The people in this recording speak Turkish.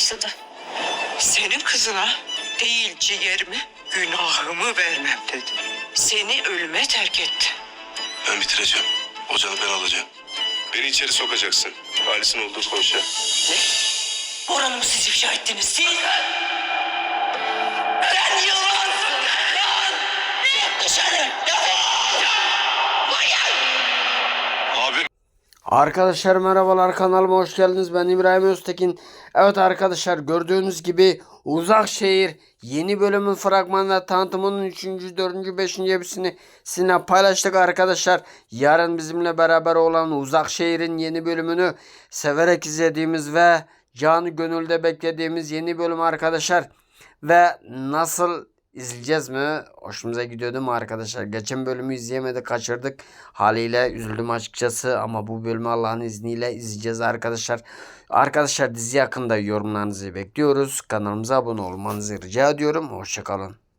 başladı. Senin kızına değil ciğerimi, günahımı vermem dedi. Seni ölüme terk etti. Ben bitireceğim. O canı ben alacağım. Beni içeri sokacaksın. Halis'in olduğu koğuşa. Oranı mı siz ifşa ettiniz? Siz? Sen yılansın! Lan! Çık dışarı! Arkadaşlar merhabalar kanalıma hoş geldiniz. Ben İbrahim Öztekin. Evet arkadaşlar gördüğünüz gibi Uzak Şehir yeni bölümün fragmanla tanıtımının 3. 4. 5. hepsini sizinle paylaştık arkadaşlar. Yarın bizimle beraber olan Uzak Şehir'in yeni bölümünü severek izlediğimiz ve canı gönülde beklediğimiz yeni bölüm arkadaşlar. Ve nasıl izleyeceğiz mi? Hoşumuza gidiyordu mu arkadaşlar? Geçen bölümü izleyemedik, kaçırdık. Haliyle üzüldüm açıkçası ama bu bölümü Allah'ın izniyle izleyeceğiz arkadaşlar. Arkadaşlar dizi hakkında yorumlarınızı bekliyoruz. Kanalımıza abone olmanızı rica ediyorum. Hoşçakalın.